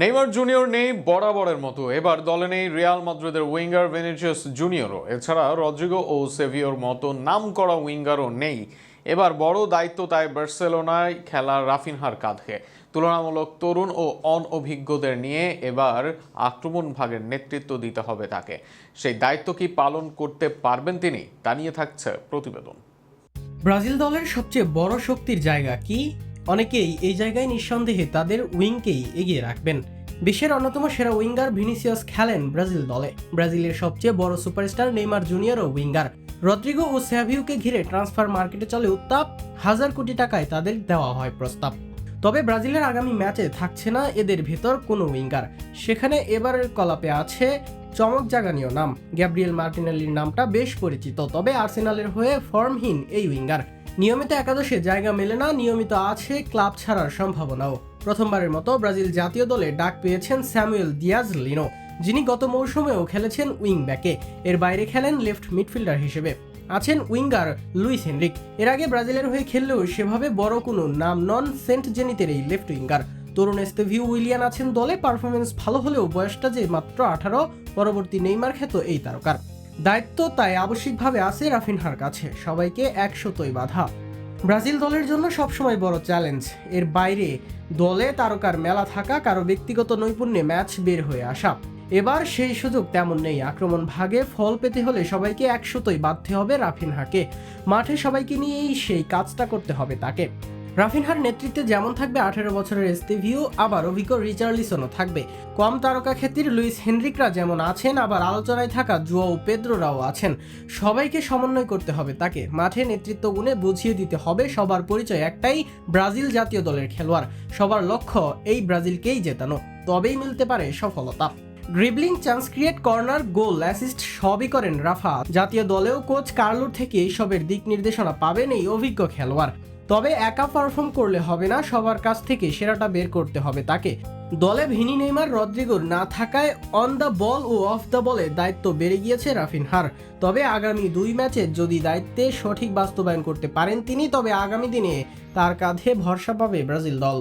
Neymar junior নেই বরাবরের মতো। এবার দলে নেই রিয়াল মাদ্রিদের উইঙ্গার ভেনিচিয়াস জুনিয়রও। এছাড়া রদ্রিগো ও সেভিওর মতো নাম করা উইঙ্গারও নেই। এবার বড় দায়িত্ব তাই বার্সেলোনায় খেলা রাফিনহার কাঁধে। তুলনামূলক তরুণ ও অনভিজ্ঞদের নিয়ে এবার আক্রমণ ভাগের নেতৃত্ব দিতে হবে তাকে। সেই দায়িত্ব কি পালন করতে পারবেন তিনি তা নিয়ে থাকছে প্রতিবেদন। ব্রাজিল দলের সবচেয়ে বড় শক্তির জায়গা কি? অনেকেই এই জায়গায় নিঃসন্দেহে তাদের উইংকেই এগিয়ে রাখবেন। বিশ্বের অন্যতম সেরা উইঙ্গার ভিনিসিয়াস খেলেন ব্রাজিল দলে। ব্রাজিলের সবচেয়ে বড় সুপারস্টার নেইমার জুনিয়রও উইঙ্গার। রদ্রিগো ও স্যাভিউকে ঘিরে ট্রান্সফার মার্কেটে চলে উত্তাপ, হাজার কোটি টাকায় তাদের দেওয়া হয় প্রস্তাব। তবে ব্রাজিলের আগামী ম্যাচে থাকছে না এদের ভেতর কোনো উইঙ্গার। সেখানে এবারের কলাপে আছে চমক জাগানীয় নাম। গ্যাব্রিয়েল মার্টিনেলির নামটা বেশ পরিচিত, তবে আর্সেনালের হয়ে ফর্মহীন এই উইঙ্গার। নিয়মিত একাদশে জায়গা মেলে না, নিয়মিত আছে ক্লাব ছাড়ার সম্ভাবনাও। প্রথমবারের মতো ব্রাজিল জাতীয় দলে ডাক পেয়েছেন স্যামুয়েল দিয়াজ লিনো যিনি গত মৌসুমেও খেলেছেন উইং ব্যাকে। এর বাইরে খেলেন লেফট মিডফিল্ডার হিসেবে। আছেন উইঙ্গার লুইস হেনরিক। এর আগে ব্রাজিলের হয়ে খেললেও সেভাবে বড় কোনো নাম নন সেন্ট জেনিতের এই লেফট উইঙ্গার। তরুণ এস্তেভিউ উইলিয়ান আছেন দলে পারফরমেন্স ভালো হলেও বয়সটা যে মাত্র আঠারো, পরবর্তী নেইমার খ্যাত এই তারকার। দায়িত্ব তাই আবশ্যিকভাবে আছে রাফিনহার কাছে। সবাইকে একশতই বাধা। ব্রাজিল দলের জন্য সবসময় বড় চ্যালেঞ্জ। এর বাইরে দলে তারকার মেলা থাকা, কারও ব্যক্তিগত নৈপুণ্যে ম্যাচ বের হয়ে আসা। এবার সেই সুযোগ তেমন নেই। আক্রমণ ভাগে ফল পেতে হলে সবাইকে একশতই বাঁধতে হবে রাফিনহাকে। মাঠে সবাইকে নিয়েই সেই কাজটা করতে হবে তাকে। রাফিনহার নেতৃত্বে যেমন থাকবে আঠেরো বছরের এস্তেভিও আবার অভিজ্ঞ রিচার্লিসনও থাকবে। কম তারকা ক্ষেত্রে লুইস হেনরিকরা যেমন আছেন, আবার আলোচনায় থাকা জুয়াও পেদ্রোরাও আছেন। সবাইকে সমন্বয় করতে হবে তাকে। মাঠে নেতৃত্ব গুণে বুঝিয়ে দিতে হবে, সবার পরিচয় একটাই, ব্রাজিল জাতীয় দলের খেলোয়াড়। সবার লক্ষ্য, এই ব্রাজিলকেই জেতানো। তবেই মিলতে পারে সফলতা। Dribbling chance create, corner, goal, assist সবই করেন রাফা। জাতীয় দলেও কোচ কার্লোর থেকে এইসবের দিক নির্দেশনা পাবেন এই অভিজ্ঞ খেলোয়াড়। তবে একা পারফর্ম করলে হবে না, সবার কাছ থেকে সেরাটা বের করতে হবে তাকে। দলে ভিনি নেইমার রদ্রিগোর না থাকায় অন দ্য বল ও অফ দ্য বলে দায়িত্ব বেড়ে গিয়েছে রাফিন হার। তবে আগামী দুই ম্যাচে যদি দায়িত্বে সঠিক বাস্তবায়ন করতে পারেন তিনি, তবে আগামী দিনে তার কাঁধে ভরসা পাবে ব্রাজিল দল।